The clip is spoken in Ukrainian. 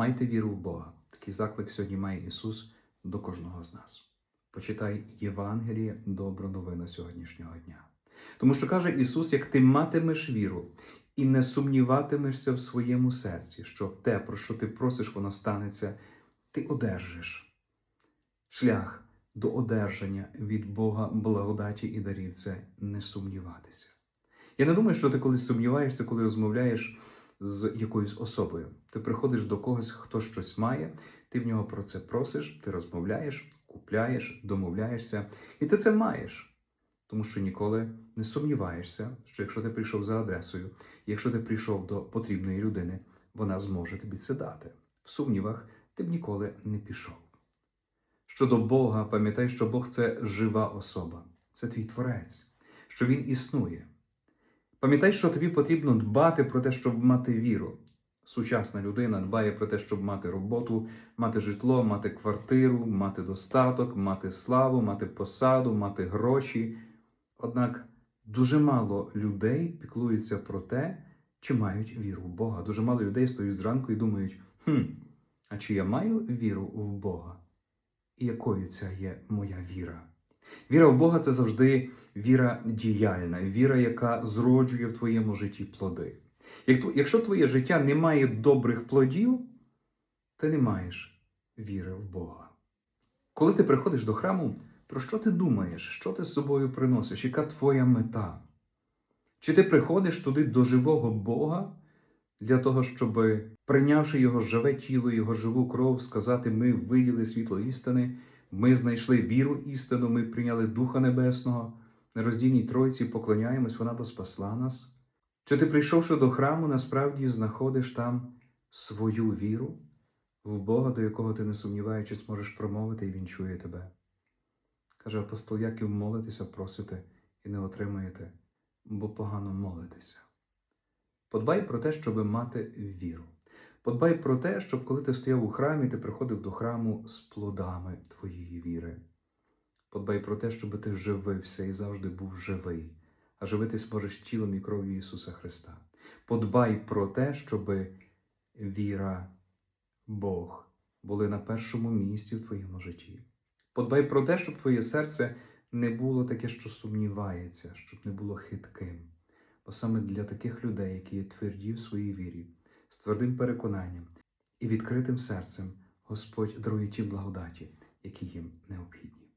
Майте віру в Бога. Такий заклик сьогодні має Ісус до кожного з нас. Почитай Євангеліє, добру новину сьогоднішнього дня. Тому що каже Ісус: як ти матимеш віру і не сумніватимешся в своєму серці, що те, про що ти просиш, воно станеться, ти одержиш. Шлях до одержання від Бога благодаті і дарів це не сумніватися. Я не думаю, що ти колись сумніваєшся, коли розмовляєш з якоюсь особою. Ти приходиш до когось, хто щось має, ти в нього про це просиш, ти розмовляєш, купляєш, домовляєшся, і ти це маєш. Тому що ніколи не сумніваєшся, що якщо ти прийшов за адресою, якщо ти прийшов до потрібної людини, вона зможе тобі це дати. В сумнівах ти б ніколи не пішов. Щодо Бога, пам'ятай, що Бог це жива особа, це твій творець, що Він існує. Пам'ятай, що тобі потрібно дбати про те, щоб мати віру. Сучасна людина дбає про те, щоб мати роботу, мати житло, мати квартиру, мати достаток, мати славу, мати посаду, мати гроші. Однак дуже мало людей піклуються про те, чи мають віру в Бога. Дуже мало людей стоять зранку і думають: хм, а чи я маю віру в Бога? І якою ця є моя віра? Віра в Бога це завжди віра діяльна, віра, яка зроджує в твоєму житті плоди. Якщо твоє життя не має добрих плодів, ти не маєш віри в Бога. Коли ти приходиш до храму, про що ти думаєш? Що ти з собою приносиш? Яка твоя мета? Чи ти приходиш туди до живого Бога для того, щоб, прийнявши Його живе тіло, Його живу кров, сказати: ми виділи світло істини, ми знайшли віру істину, ми прийняли Духа Небесного, нероздільній Тройці поклоняємось, вона бо спасла нас? Чи ти, прийшовши до храму, насправді знаходиш там свою віру в Бога, до якого ти не сумніваючись можеш промовити, і Він чує тебе? Каже апостол Яків, молитеся, просите і не отримаєте, бо погано молитеся. Подбай про те, щоб мати віру. Подбай про те, щоб коли ти стояв у храмі, ти приходив до храму з плодами твоєї віри. Подбай про те, щоб ти живився і завжди був живий, а живитись можеш тілом і кров'ю Ісуса Христа. Подбай про те, щоб віра, Бог були на першому місці в твоєму житті. Подбай про те, щоб твоє серце не було таке, що сумнівається, щоб не було хитким. Бо саме для таких людей, які є тверді в своїй вірі, з твердим переконанням і відкритим серцем, Господь дарує ті благодаті, які їм необхідні.